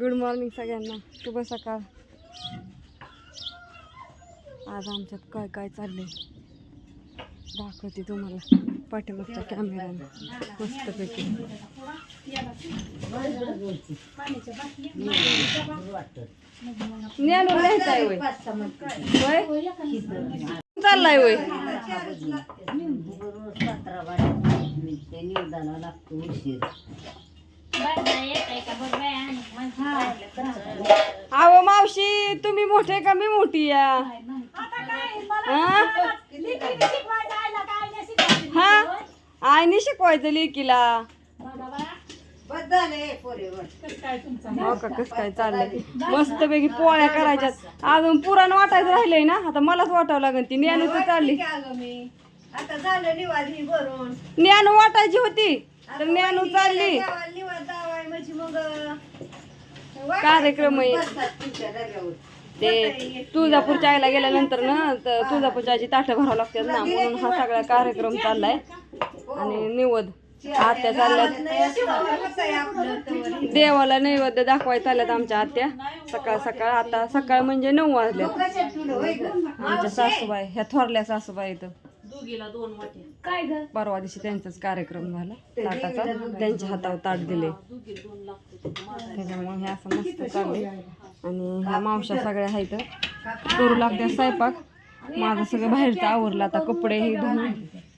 Good morning सगळ्यांना. शुभ सकाळ. आज आमच्यात काय काय चाललंय? दाखवते तुम्हाला. पाठीमागच्या कॅमेऱ्यानं मस्तपैकी. ज्ञानू लिहायचं आहे वय. वय? लागतो उशीर अहो मावशी तुम्ही मोठे का मी मोठी या? हा? हा? आईने शिकवायचं लेकीला. हो का कसं काय चाललंय? मस्त पैकी पोळ्या करायच्यात. अजून पुराण वाटायचं राहिलंय ना? आता मलाच वाटावं लागेल ती ज्ञानू तर चालली. आता झालं निवाली भरून. ज्ञानू वाटायची होती तर ज्ञानू चालली. मग कार्यक्रम आहे. ते तुळजापूरच्या आईला गेल्यानंतर ना तर तुळजापूरच्या आईची ताटं भरावं लागतात ना म्हणून हा सगळा कार्यक्रम चाललाय. आणि निवद. आत्या चालल्यात? देवाला नैवेद्य दाखवायला चालल्यात आमच्या आत्या. सकाळ सकाळ आता सकाळ म्हणजे नऊ वाजल्यात? आमच्या सासूबाई ह्या थोरल्या सासूबाई इथं. परवा दिवशी त्यांचाच कार्यक्रम झाला. ताटाचा. त्यांच्या हातावर ताट दिले. त्याच्यामुळे हे असं मस्त चाललंय आणि ह्या मावशा सगळ्या आहेत. करू लागत्या स्वयंपाक. माझं सगळं बाहेरचं आवरलं. आता कपडे हे धुवून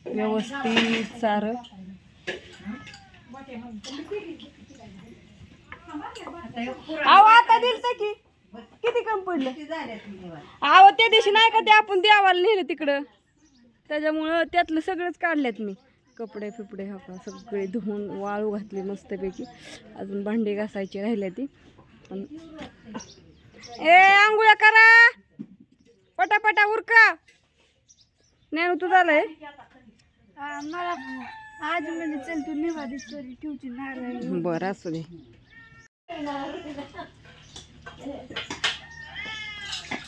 व्यवस्थित सारं. अहो आता दिलं की. किती कमी पडलं? अहो त्या दिवशी नाही का ते आपण देवाला नेलं तिकडं? त्याच्यामुळं त्यातलं सगळंच काढल्यात मी. कपडे फिपडे हा सगळे धुवून वाळू घातली मस्तपैकी. अजून भांडी घासायची राहिल्या ती. ए आंघोळ्या करा. पटापटा उरका. ज्ञानू तू झालंय? मला आज म्हणजे चल तू निवादी स्टोरी ठेवची नारळ बरं असू दे.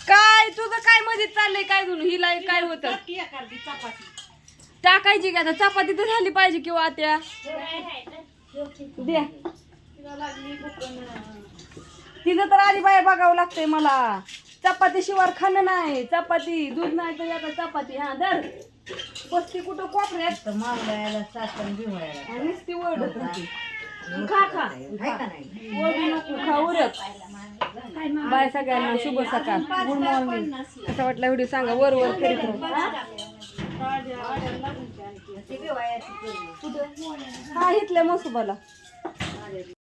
काय तुझं चाललंय काय म्हणून हिला काय होतं? टाकायची का आता? चपाती तर झाली पाहिजे किंवा आत्या. द्या. तिथं तर आधी बाहेर बघावं लागतंय मला. चपाती शिवार खाणं नाही. चपाती दूध नाही तर आता चपाती हा दर बसती कुठं कोपऱ्यात? मावळ्याला सासण बिवळ्याला. आणि नुसती ओरडत खा खा हाय का नाही? ओरडू नको खा उरक बाय सगळ्यांना शुभ सकाळ. गुड मॉर्निंग असं वाटलं व्हिडिओ सांगा वर वर करीत राहू. हा इथल्या मसुबाला.